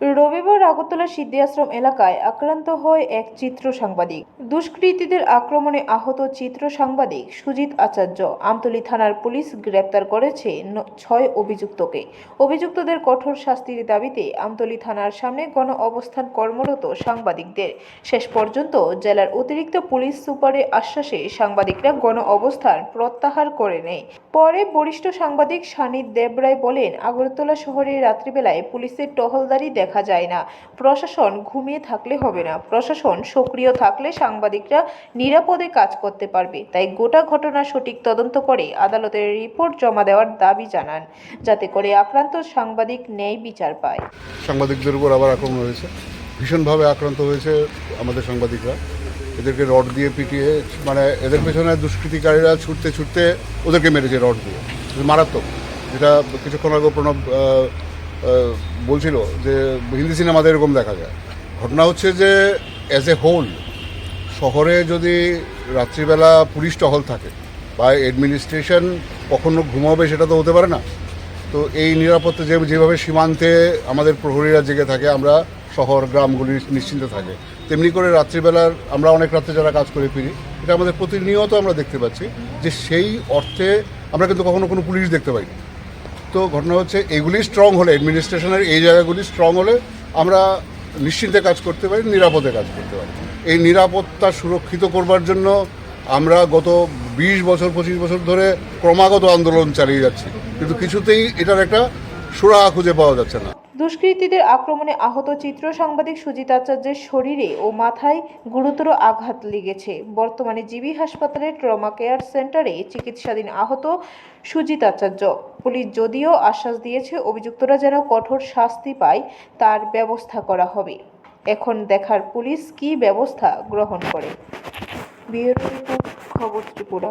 রবিবার আগরতলা সিদ্ধি আশ্রম এলাকায় আক্রান্ত হয় এক চিত্র সাংবাদিক। দুষ্কৃতীদের আক্রমণে আহত চিত্র সাংবাদিক সুজিত আচার্য। আমতলী থানার পুলিশ গ্রেপ্তার করেছে ছয় অভিযুক্তকে। অভিযুক্তদের কঠোর শাস্তির দাবিতে আমতলী থানার সামনে গণ অবস্থান কর্মরত সাংবাদিকদের। শেষ পর্যন্ত জেলার অতিরিক্ত পুলিশ সুপারের আশ্বাসে সাংবাদিকরা গণ অবস্থান প্রত্যাহার করে নেয়। পরে বরিষ্ঠ সাংবাদিক সানিদ দেবরায় বলেন, আগরতলা শহরে রাত্রিবেলায় পুলিশের টহলদারি দেখা যায় না। প্রশাসন ঘুমিয়ে থাকলে হবে না। প্রশাসন সক্রিয় থাকলে সাংবাদিকরা নিরাপদে কাজ করতে পারবে। তাই গোটা ঘটনা সঠিক তদন্ত করে আদালতের রিপোর্ট জমা দেওয়ার দাবি জানান, যাতে করে আক্রান্ত সাংবাদিক ন্যায় বিচার পায়। সাংবাদিকদের উপর আবার আক্রমণ হয়েছে। ভীষণভাবে আক্রান্ত হয়েছে আমাদের সাংবাদিকরা। এদেরকে রড দিয়ে পিটিয়ে মানে এদের পেছনে দুষ্কৃতিকারীরা ছুটতে ছুটতে ওদেরকে মেরেছে রড দিয়ে। মারাত্মক। যেটা কিছুক্ষণ আগে প্রণব বলছিল যে হিন্দি সিনেমাতে এরকম দেখা যায় ঘটনা হচ্ছে যে অ্যাজ এ হোল শহরে যদি রাত্রিবেলা পুলিশ টহল থাকে বা অ্যাডমিনিস্ট্রেশন কখনো ঘুমাবে সেটা তো হতে পারে না, তো এই নিরাপত্তা যে, যেভাবে সীমান্তে আমাদের প্রহরীরা জেগে থাকে, আমরা শহর, গ্রামগুলি নিশ্চিন্তে থাকে, তেমনি করে রাত্রিবেলার আমরা অনেক রাত্রে যারা কাজ করে ফিরি, এটা আমাদের প্রতিনিয়ত আমরা দেখতে পাচ্ছি যে সেই অর্থে আমরা কিন্তু কখনো কোনো পুলিশ দেখতে পাই না। তো ঘটনা হচ্ছে, এগুলি স্ট্রং হলে অ্যাডমিনিস্ট্রেশনের এই জায়গাগুলি স্ট্রং হলে আমরা নিশ্চিন্তে কাজ করতে পারি, নিরাপদে কাজ করতে পারি। এই নিরাপত্তা সুরক্ষিত করবার জন্য আমরা গত বিশ বছর, পঁচিশ বছর ধরে ক্রমাগত আন্দোলন চালিয়ে যাচ্ছি। কিন্তু কিছুতেই এটার একটা সুরাহা খুঁজে পাওয়া যাচ্ছে না। দুষ্কৃতীদের আক্রমণে আহত চিত্র সাংবাদিক সুজিত আচার্যের শরীরে ও মাথায় গুরুতর আঘাত লেগেছে। বর্তমানে জিবি হাসপাতালের ট্রমা কেয়ার সেন্টারে চিকিৎসাধীন আহত সুজিত আচার্য। পুলিশ যদিও আশ্বাস দিয়েছে, অভিযুক্তরা যেন কঠোর শাস্তি পায়, তার ব্যবস্থা করা হবে। এখন দেখার পুলিশ কী ব্যবস্থা গ্রহণ করে। ব্যুরো খবর ত্রিপুরা।